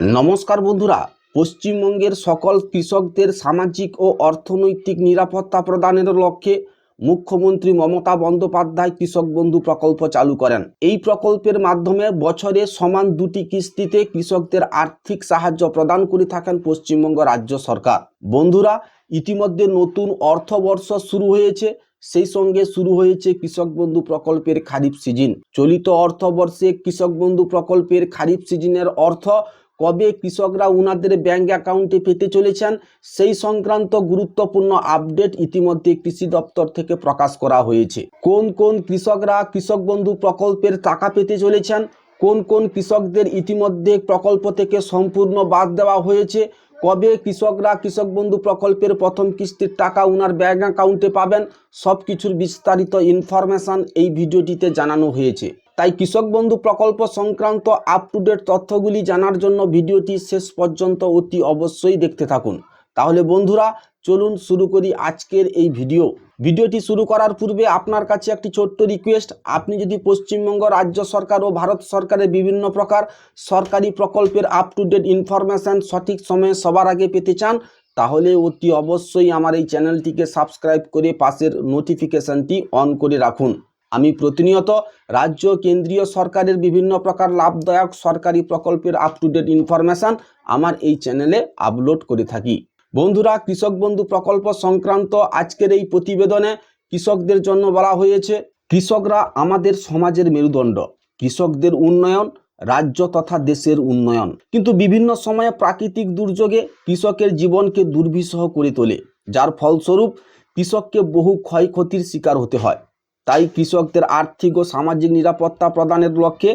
নমস্কার বন্ধুরা, পশ্চিমবঙ্গের সকল কৃষকদের সামাজিক ও অর্থনৈতিক নিরাপত্তা প্রদানের লক্ষ্যে মুখ্যমন্ত্রী মমতা বন্দ্যোপাধ্যায় কৃষক বন্ধু প্রকল্প চালু করেন। এই প্রকল্পের মাধ্যমে বছরে সমান দুটি কিস্তিতে কৃষকদের আর্থিক সাহায্য প্রদান করে থাকেন পশ্চিমবঙ্গ রাজ্য সরকার। বন্ধুরা, ইতিমধ্যে নতুন অর্থবর্ষ শুরু হয়েছে, সেই সঙ্গে শুরু হয়েছে কৃষক বন্ধু প্রকল্পের খারিফ সিজন। চলিত অর্থবর্ষে কৃষক বন্ধু প্রকল্পের খারিফ সিজনের অর্থ কবে কৃষকরা উনাদের ব্যাংক অ্যাকাউন্টে পেতে চলেছেন, সেই সংক্রান্ত গুরুত্বপূর্ণ আপডেট ইতিমধ্যে কৃষি দপ্তর থেকে প্রকাশ করা হয়েছে। কোন কোন কৃষকরা কৃষক বন্ধু প্রকল্পের টাকা পেতে চলেছেন, কোন কোন কৃষকদের ইতিমধ্যে প্রকল্প থেকে সম্পূর্ণ বাদ দেওয়া হয়েছে, কবে কৃষকরা কৃষক বন্ধু প্রকল্পের প্রথম কিস্তির টাকা উনার ব্যাংক অ্যাকাউন্টে পাবেন সব কিছুর বিস্তারিত ইনফরমেশন এই ভিডিওটিতে জানানো হয়েছে। তাই কৃষক বন্ধু প্রকল্প সংক্রান্ত আপ টু ডেট তথ্যগুলি জানার জন্য ভিডিওটি শেষ পর্যন্ত অতি অবশ্যই দেখতে থাকুন। তাহলে বন্ধুরা, চলুন শুরু করি আজকের এই ভিডিও। ভিডিওটি শুরু করার পূর্বে আপনার কাছে একটি ছোট্ট রিকোয়েস্ট আপনি যদি পশ্চিমবঙ্গ রাজ্য সরকার ও ভারত সরকারের বিভিন্ন প্রকার সরকারি প্রকল্পের আপ টু ডেট ইনফরমেশান সঠিক সময়ে সবার আগে পেতে চান, তাহলে অতি অবশ্যই আমার এই চ্যানেলটিকে সাবস্ক্রাইব করে পাশের নোটিফিকেশনটি অন করে রাখুন। আমি প্রতিনিয়ত রাজ্য, কেন্দ্রীয় সরকারের বিভিন্ন প্রকার লাভদায়ক সরকারি প্রকল্পের আপ টু ডেট ইনফরমেশান আমার এই চ্যানেলে আপলোড করে থাকি। বন্ধুরা, কৃষক বন্ধু প্রকল্প সংক্রান্ত আজকের এই প্রতিবেদনে কৃষকদের জন্য বলা হয়েছে, কৃষকরা আমাদের সমাজের মেরুদণ্ড, কৃষকদের উন্নয়ন, রাজ্য তথা দেশের উন্নয়ন। কিন্তু বিভিন্ন সময়ে প্রাকৃতিক দুর্যোগে কৃষকের জীবনকে দুর্বিষহ করে তোলে। যার ফলস্বরূপ কৃষককে বহু ক্ষয়ক্ষতির শিকার হতে হয়। তাই কৃষকদের আর্থিক ও সামাজিক নিরাপত্তা প্রদানের লক্ষ্যে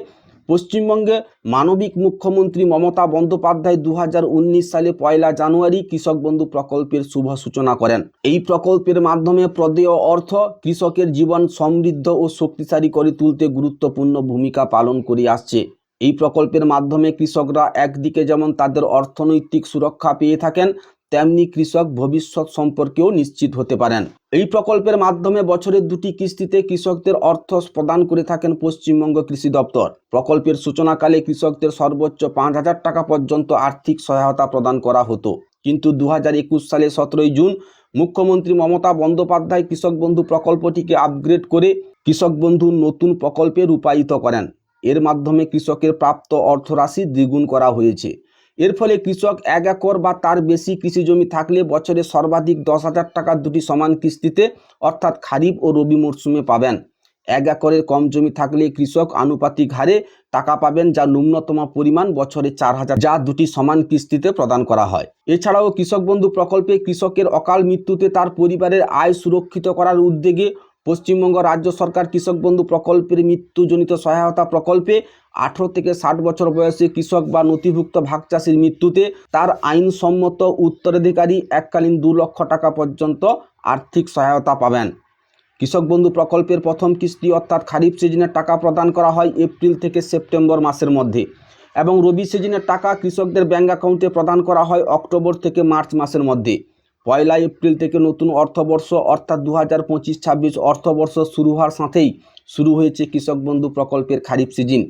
পশ্চিমবঙ্গে মানবিক মুখ্যমন্ত্রী মমতা বন্দ্যোপাধ্যায় দু হাজার উনিশ সালে পয়লা জানুয়ারি কৃষক বন্ধু প্রকল্পের শুভ সূচনা করেন। এই প্রকল্পের মাধ্যমে প্রদেয় অর্থ কৃষকের জীবন সমৃদ্ধ ও শক্তিশালী করে তুলতে গুরুত্বপূর্ণ ভূমিকা পালন করে আসছে। এই প্রকল্পের মাধ্যমে কৃষকরা একদিকে যেমন তাদের অর্থনৈতিক সুরক্ষা পেয়ে থাকেন তেমনি কৃষক ভবিষ্যৎ সম্পর্কেও নিশ্চিত হতে পারেন। এই প্রকল্পের মাধ্যমে বছরের দুটি কিস্তিতে কৃষকদের অর্থ প্রদান করে থাকেন পশ্চিমবঙ্গ কৃষি দপ্তর। প্রকল্পের সূচনাকালে কৃষকদের সর্বোচ্চ পাঁচ হাজার টাকা পর্যন্ত আর্থিক সহায়তা প্রদান করা হতো। কিন্তু দু হাজার একুশ সালে সতেরোই জুন মুখ্যমন্ত্রী মমতা বন্দ্যোপাধ্যায় কৃষক বন্ধু প্রকল্পটিকে আপগ্রেড করে কৃষক বন্ধু নতুন প্রকল্পে রূপায়িত করেন। এর মাধ্যমে কৃষকের প্রাপ্ত অর্থরাশি দ্বিগুণ করা হয়েছে। এর ফলে কৃষক এক একর বা তার বেশি কৃষি জমি থাকলে বছরে সর্বাধিক দশ হাজার টাকার দুটি সমান কিস্তিতে, অর্থাৎ খারিফ ও রবি মরশুমে পাবেন। এক একরের কম জমি থাকলে কৃষক আনুপাতিক হারে টাকা পাবেন যা ন্যূনতম পরিমাণ বছরে চার হাজার, যা দুটি সমান কিস্তিতে প্রদান করা হয়। এছাড়াও কৃষক বন্ধু প্রকল্পে কৃষকের অকাল মৃত্যুতে তার পরিবারের আয় সুরক্ষিত করার উদ্যোগে পশ্চিমবঙ্গ রাজ্য সরকার কৃষক বন্ধু প্রকল্পের মৃত্যুজনিত সহায়তা প্রকল্পে আঠারো থেকে ষাট বছর বয়সে কৃষক বা নথিভুক্ত ভাগ চাষির মৃত্যুতে তার আইনসম্মত উত্তরাধিকারী এককালীন দু লক্ষ টাকা পর্যন্ত আর্থিক সহায়তা পাবেন। কৃষক বন্ধু প্রকল্পের প্রথম কিস্তি অর্থাৎ খারিফ সিজনের টাকা প্রদান করা হয় এপ্রিল থেকে সেপ্টেম্বর মাসের মধ্যে এবং রবি সিজনের টাকা কৃষকদের ব্যাঙ্ক অ্যাকাউন্টে প্রদান করা হয় অক্টোবর থেকে মার্চ মাসের মধ্যে। পয়লা এপ্রিল থেকে নতুন অর্থবর্ষ অর্থাৎ দু হাজার পঁচিশ ছাব্বিশ অর্থবর্ষ শুরু হওয়ার সাথেই শুরু হয়েছে কৃষক বন্ধু প্রকল্পের খারিফ সিজন।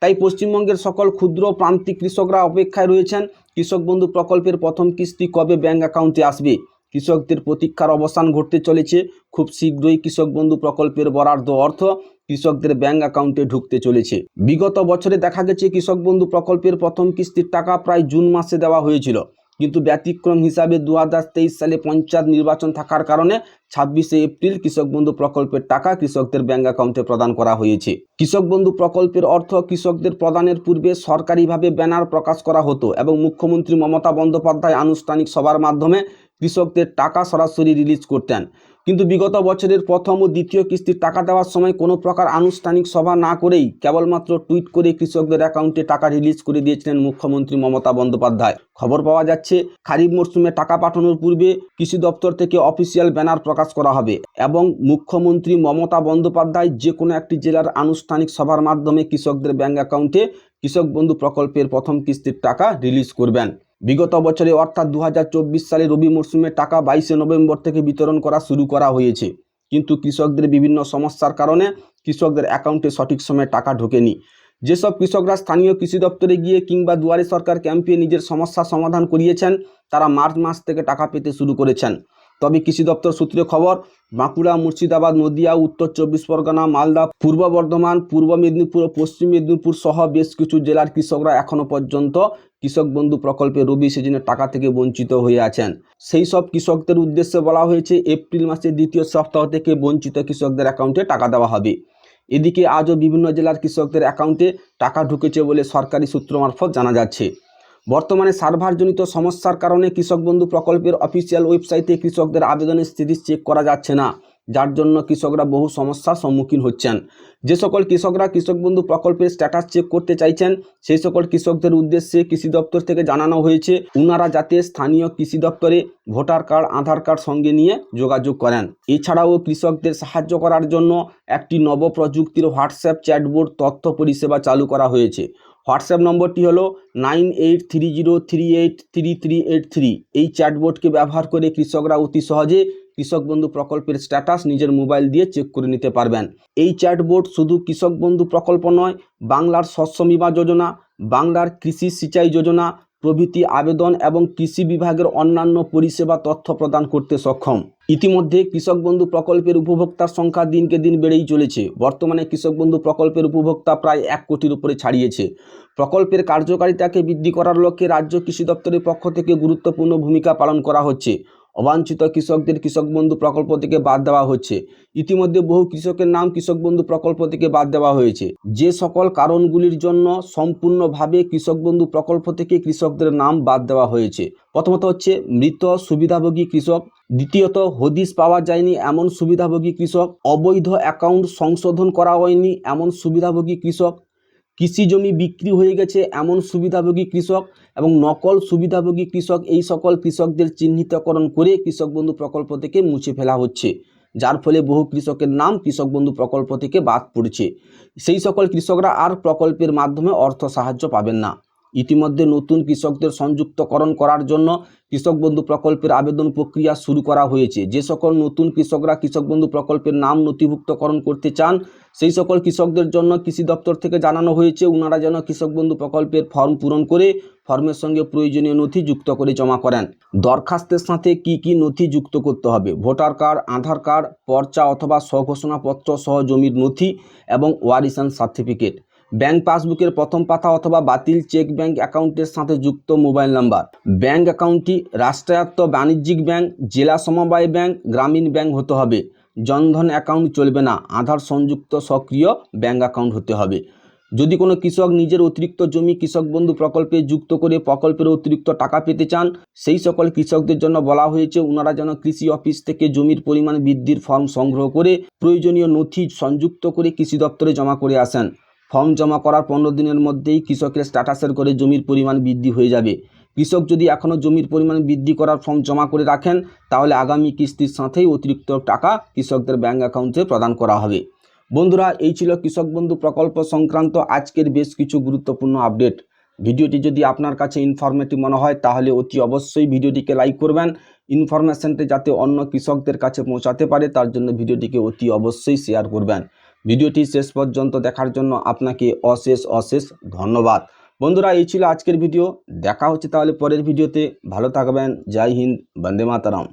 তাই পশ্চিমবঙ্গের সকল ক্ষুদ্র প্রান্তিক কৃষকরা অপেক্ষায় রয়েছেন, কৃষক বন্ধু প্রকল্পের প্রথম কিস্তি কবে ব্যাঙ্ক অ্যাকাউন্টে আসবে? কৃষকদের প্রতীক্ষার অবসান ঘটতে চলেছে, খুব শীঘ্রই কৃষক বন্ধু প্রকল্পের বরাদ্দ অর্থ কৃষকদের ব্যাঙ্ক অ্যাকাউন্টে ঢুকতে চলেছে। বিগত বছরে দেখা গেছে কৃষক বন্ধু প্রকল্পের প্রথম কিস্তির টাকা প্রায় জুন মাসে দেওয়া হয়েছিল। কিন্তু ব্যতিক্রম হিসাবে দু হাজার তেইশ সালে পঞ্চায়েত নির্বাচন থাকার কারণে ছাব্বিশে এপ্রিল কৃষক বন্ধু প্রকল্পের টাকা কৃষকদের ব্যাঙ্ক অ্যাকাউন্টে প্রদান করা হয়েছে। কৃষক বন্ধু প্রকল্পের অর্থ কৃষকদের প্রদানের পূর্বে সরকারিভাবে ব্যানার প্রকাশ করা হতো এবং মুখ্যমন্ত্রী মমতা বন্দ্যোপাধ্যায় আনুষ্ঠানিক সভার মাধ্যমে কৃষকদের টাকা সরাসরি রিলিজ করতেন। কিন্তু বিগত বছরের প্রথম ও দ্বিতীয় কিস্তির টাকা দেওয়ার সময় কোনো প্রকার আনুষ্ঠানিক সভা না করেই কেবলমাত্র টুইট করে কৃষকদের অ্যাকাউন্টে টাকা রিলিজ করে দিয়েছিলেন মুখ্যমন্ত্রী মমতা বন্দ্যোপাধ্যায়। খবর পাওয়া যাচ্ছে, খারিফ মরশুমে টাকা পাঠানোর পূর্বে কৃষি দপ্তর থেকে অফিসিয়াল ব্যানার প্রকাশ করা হবে এবং মুখ্যমন্ত্রী মমতা বন্দ্যোপাধ্যায় যে কোনো একটি জেলার আনুষ্ঠানিক সভার মাধ্যমে কৃষকদের ব্যাঙ্ক অ্যাকাউন্টে কৃষক বন্ধু প্রকল্পের প্রথম কিস্তির টাকা রিলিজ করবেন। বিগত বছরে অর্থাৎ দু হাজার চব্বিশ সালে রবি মরশুমে টাকা বাইশে নভেম্বর থেকে বিতরণ করা শুরু করা হয়েছে। কিন্তু কৃষকদের বিভিন্ন সমস্যার কারণে কৃষকদের অ্যাকাউন্টে সঠিক সময়ে টাকা ঢোকেনি। যেসব কৃষকরা স্থানীয় কৃষি দপ্তরে গিয়ে কিংবা দুয়ারে সরকার ক্যাম্পে নিজের সমস্যা সমাধান করিয়েছেন, তারা মার্চ মাস থেকে টাকা পেতে শুরু করেছেন। তবে কৃষি দপ্তর সূত্রে খবর, বাঁকুড়া, মুর্শিদাবাদ, নদিয়া, উত্তর চব্বিশ পরগনা, মালদা, পূর্ব বর্ধমান, পূর্ব মেদিনীপুর ও পশ্চিম মেদিনীপুর সহ বেশ কিছু জেলার কৃষকরা এখনও পর্যন্ত কৃষক বন্ধু প্রকল্পে রবি সিজনের টাকা থেকে বঞ্চিত হয়ে আছেন। সেই সব কৃষকদের উদ্দেশ্যে বলা হয়েছে, এপ্রিল মাসের দ্বিতীয় সপ্তাহ থেকে বঞ্চিত কৃষকদের অ্যাকাউন্টে টাকা দেওয়া হবে। এদিকে আজও বিভিন্ন জেলার কৃষকদের অ্যাকাউন্টে টাকা ঢুকেছে বলে সরকারি সূত্র মারফত জানা যাচ্ছে। বর্তমানে সার্ভারজনিত সমস্যার কারণে কৃষক বন্ধু প্রকল্পের অফিসিয়াল ওয়েবসাইটে কৃষকদের আবেদনের স্থিতি চেক করা যাচ্ছে না, যার জন্য কৃষকরা বহু সমস্যার সম্মুখীন হচ্ছেন। যে সকল কৃষকরা কৃষক বন্ধু প্রকল্পের স্ট্যাটাস চেক করতে চাইছেন, সেই সকল কৃষকদের উদ্দেশ্যে কৃষি দপ্তর থেকে জানানো হয়েছে, উনারা যাতে স্থানীয় কৃষি দপ্তরে ভোটার কার্ড, আধার কার্ড সঙ্গে নিয়ে যোগাযোগ করেন। এছাড়াও কৃষকদের সাহায্য করার জন্য একটি নব প্রযুক্তির হোয়াটসঅ্যাপ চ্যাটবোর্ড তথ্য পরিষেবা চালু করা হয়েছে। হোয়াটসঅ্যাপ নম্বরটি হলো nine eight three zero three eight three three eight three. এই চ্যাটবোর্ডকে ব্যবহার করে কৃষকরা অতি সহজে কৃষক বন্ধু প্রকল্পের স্ট্যাটাস নিজের মোবাইল দিয়ে চেক করে নিতে পারবেন। এই চ্যাটবোর্ড শুধু কৃষক বন্ধু প্রকল্প নয়, বাংলার শস্য বিমা যোজনা, বাংলার কৃষি সিঁচাই যোজনা প্রভৃতি আবেদন এবং কৃষি বিভাগের অন্যান্য পরিষেবা তথ্য প্রদান করতে সক্ষম। ইতিমধ্যে কৃষক বন্ধু প্রকল্পের উপভোক্তার সংখ্যা দিনকে দিন বেড়েই চলেছে। বর্তমানে কৃষক বন্ধু প্রকল্পের উপভোক্তা প্রায় এক কোটির উপরে ছাড়িয়েছে। প্রকল্পের কার্যকারিতাকে বৃদ্ধি করার লক্ষ্যে রাজ্য কৃষি দপ্তরের পক্ষ থেকে গুরুত্বপূর্ণ ভূমিকা পালন করা হচ্ছে। অবাঞ্ছিত কৃষকদের কৃষক বন্ধু প্রকল্প থেকে বাদ দেওয়া হচ্ছে। ইতিমধ্যে বহু কৃষকের নাম কৃষক বন্ধু প্রকল্প থেকে বাদ দেওয়া হয়েছে। যে সকল কারণগুলির জন্য সম্পূর্ণভাবে কৃষক বন্ধু প্রকল্প থেকে কৃষকদের নাম বাদ দেওয়া হয়েছে। প্রথমত হচ্ছে মৃত সুবিধাভোগী কৃষক। দ্বিতীয়ত হদিস পাওয়া যায়নি এমন সুবিধাভোগী কৃষক। অবৈধ অ্যাকাউন্ট সংশোধন করা হয়নি এমন সুবিধাভোগী কৃষক। কৃষি জমি বিক্রি হয়ে গেছে এমন সুবিধাভোগী কৃষক এবং নকল সুবিধাভোগী কৃষক এই সকল কৃষকদের চিহ্নিতকরণ করে কৃষক বন্ধু প্রকল্প থেকে মুছে ফেলা হচ্ছে। যার ফলে বহু কৃষকের নাম কৃষক বন্ধু প্রকল্প থেকে বাদ পড়ছে। সেই সকল কৃষকরা আর প্রকল্পের মাধ্যমে অর্থ সাহায্য পাবেন না। ইতিমধ্যে নতুন কৃষকদের সংযুক্তকরণ করার জন্য কৃষক বন্ধু প্রকল্পের আবেদন প্রক্রিয়া শুরু করা হয়েছে। যে সকল নতুন কৃষকরা কৃষক বন্ধু প্রকল্পের নাম নথিভুক্তকরণ করতে চান সেই সকল কৃষকদের জন্য কৃষি দপ্তর থেকে জানানো হয়েছে ওনারা যেন কৃষক বন্ধু প্রকল্পের ফর্ম পূরণ করে ফর্মের সঙ্গে প্রয়োজনীয় নথি যুক্ত করে জমা করেন। দরখাস্তের সাথে কি কি নথি যুক্ত করতে হবে? ভোটার কার্ড, আধার কার্ড, পর্চা অথবা স্বঘোষণাপত্র সহ জমির নথি এবং ওয়ারিসান সার্টিফিকেট। ব্যাংক পাসবুকের প্রথম পাতা অথবা বাতিল চেক ব্যাংক অ্যাকাউন্টের সাথে যুক্ত মোবাইল নাম্বার। ব্যাংক অ্যাকাউন্টটি রাষ্ট্রায়ত্ত বাণিজ্যিক ব্যাংক, জেলা সমবায় ব্যাংক, গ্রামীণ ব্যাংক হতে হবে। জনধন অ্যাকাউন্ট চলবে না, আধার সংযুক্ত সক্রিয় ব্যাঙ্ক অ্যাকাউন্ট হতে হবে। যদি কোনো কৃষক নিজের অতিরিক্ত জমি কৃষক বন্ধু প্রকল্পে যুক্ত করে প্রকল্পের অতিরিক্ত টাকা পেতে চান, সেই সকল কৃষকদের জন্য বলা হয়েছে ওনারা যেন কৃষি অফিস থেকে জমির পরিমাণ বৃদ্ধির ফর্ম সংগ্রহ করে প্রয়োজনীয় নথি সংযুক্ত করে কৃষি দপ্তরে জমা করে আসেন। ফর্ম জমা করার পনেরো দিনের মধ্যেই কৃষকের স্ট্যাটাসের করে জমির পরিমাণ বৃদ্ধি হয়ে যাবে। কৃষক যদি এখনও জমির পরিমাণ বৃদ্ধি করার ফর্ম জমা করে রাখেন, তাহলে আগামী কিস্তির সাথেই অতিরিক্ত টাকা কৃষকদের ব্যাঙ্ক অ্যাকাউন্টে প্রদান করা হবে। বন্ধুরা, এই ছিল কৃষক বন্ধু প্রকল্প সংক্রান্ত আজকের বেশ কিছু গুরুত্বপূর্ণ আপডেট। ভিডিওটি যদি আপনার কাছে ইনফরমেটিভ মনে হয়, তাহলে অতি অবশ্যই ভিডিওটিকে লাইক করবেন। ইনফরমেশনটি যাতে অন্য কৃষকদের কাছে পৌঁছাতে পারে, তার জন্য ভিডিওটিকে অতি অবশ্যই শেয়ার করবেন। ভিডিওটি শেষ পর্যন্ত দেখার জন্য আপনাকে অশেষ অশেষ ধন্যবাদ। বন্ধুরা, এই ছিল আজকের ভিডিও। দেখা হচ্ছে তাহলে পরের ভিডিওতে। ভালো থাকবেন। জয় হিন্দ। বন্দে মাতারাম।